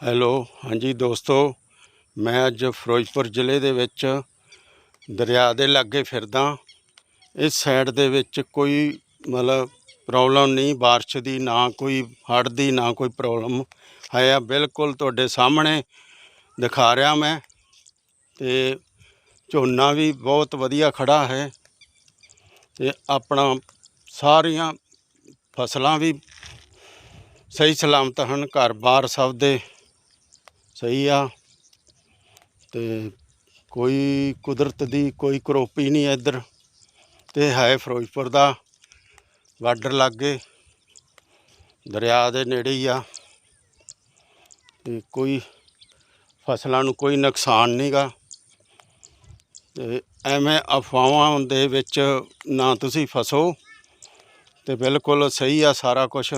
Hello, ਹਾਂਜੀ ਦੋਸਤੋ, ਮੈਂ ਅੱਜ ਫਿਰੋਜ਼ਪੁਰ ਜ਼ਿਲ੍ਹੇ ਦੇ ਵਿੱਚ ਦਰਿਆ ਦੇ ਲਾਗੇ ਫਿਰਦਾ। ਇਸ ਸਾਈਡ ਦੇ ਵਿੱਚ ਕੋਈ ਮਤਲਬ ਪ੍ਰੋਬਲਮ ਨਹੀਂ, ਬਾਰਿਸ਼ ਦੀ ਨਾ ਕੋਈ ਹੜ੍ਹ ਦੀ ਨਾ ਕੋਈ ਪ੍ਰੋਬਲਮ ਹੈ ਆ। ਬਿਲਕੁਲ ਤੁਹਾਡੇ ਸਾਹਮਣੇ ਦਿਖਾ ਰਿਹਾ ਮੈਂ ਤੇ ਝੋਨਾ ਵੀ ਬਹੁਤ ਵਧੀਆ ਖੜਾ ਹੈ ਤੇ ਆਪਣਾ ਸਾਰੀਆਂ ਫਸਲਾਂ ਵੀ ਸਹੀ ਸਲਾਮਤ ਹਨ। ਘਰ-ਬਾਰ ਸਭ ਦੇ ਸਹੀ ਆ। ਤੇ ਕੋਈ ਕੁਦਰਤ ਦੀ ਕੋਈ ਕਰੋਪੀ ਨਹੀਂ ਇੱਧਰ। ਤੇ ਹੈ ਫਿਰੋਜ਼ਪੁਰ ਦਾ ਬਾਰਡਰ ਲਾਗੇ। ਦਰਿਆ ਦੇ ਨੇੜੇ ਹੀ ਆ। ਤੇ ਕੋਈ ਫਸਲਾਂ ਨੂੰ ਕੋਈ ਨੁਕਸਾਨ ਨਹੀਂਗਾ ਤੇ ਐਵੇਂ ਅਫਵਾਹਾਂ ਦੇ ਵਿੱਚ ਨਾ ਤੁਸੀਂ ਫਸੋ। ਤੇ ਬਿਲਕੁਲ ਸਹੀ ਆ ਸਾਰਾ ਕੁਝ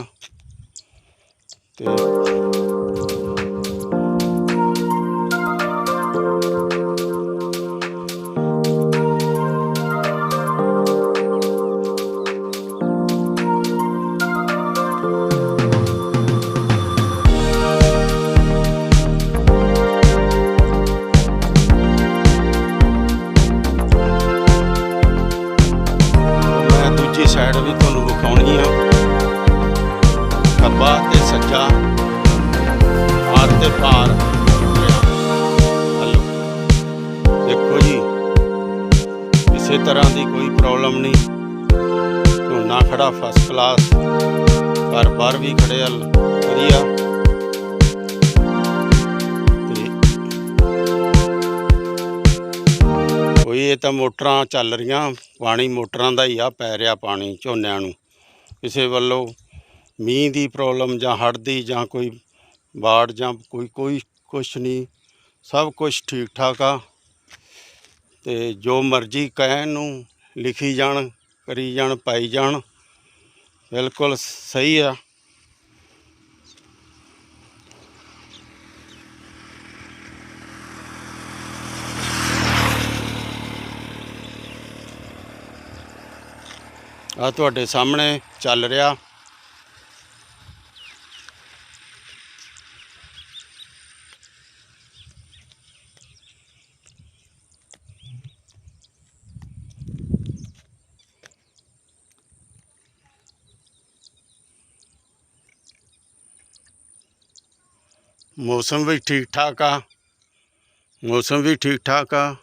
ਤੇ ਸਾਈਡ ਵੀ ਤੁਹਾਨੂੰ ਵਿਖਾਉਣੀ ਆ। ਖੱਬਾ ਤੇ ਸੱਜਾ। ਪਾਰ ਤੇ ਪਾਰ ਹਲੋ। ਦੇਖੋ ਜੀ, ਕਿਸੇ ਤਰ੍ਹਾਂ ਦੀ ਕੋਈ ਪ੍ਰੋਬਲਮ ਨਹੀਂ। ਝੋਨਾ ਖੜਾ ਫਸਟ ਕਲਾਸ ਘਰ ਬਾਹਰ ਵੀ ਖੜੇ ਆ। ਵਧੀਆ। ਕੋਈ ਇਹ ਤਾਂ ਮੋਟਰਾਂ ਚੱਲ ਰਹੀਆਂ। ਪਾਣੀ ਮੋਟਰਾਂ ਦਾ ਹੀ ਆ, ਪੈ ਰਿਹਾ ਪਾਣੀ ਝੋਨਿਆਂ ਨੂੰ। ਕਿਸੇ ਵੱਲੋਂ ਮੀਂਹ ਦੀ ਪ੍ਰੋਬਲਮ ਜਾਂ ਹੜ੍ਹ ਦੀ ਜਾਂ ਕੋਈ ਬਾੜ ਜਾਂ ਕੋਈ ਕੋਈ ਕੁਛ ਨਹੀਂ। ਸਭ ਕੁਝ ਠੀਕ ਠਾਕ ਆ। ਤੇ ਜੋ ਮਰਜ਼ੀ ਕਹਿਣ ਨੂੰ ਲਿਖੀ ਜਾਣ, ਕਰੀ ਜਾਣ, ਪਾਈ ਜਾਣ, ਬਿਲਕੁਲ ਸਹੀ ਆ। ਆ ਤੁਹਾਡੇ ਸਾਹਮਣੇ ਚੱਲ ਰਿਹਾ। ਮੌਸਮ ਵੀ ਠੀਕ ਠਾਕ ਆ। ਮੌਸਮ ਵੀ ਠੀਕ ਠਾਕ ਆ।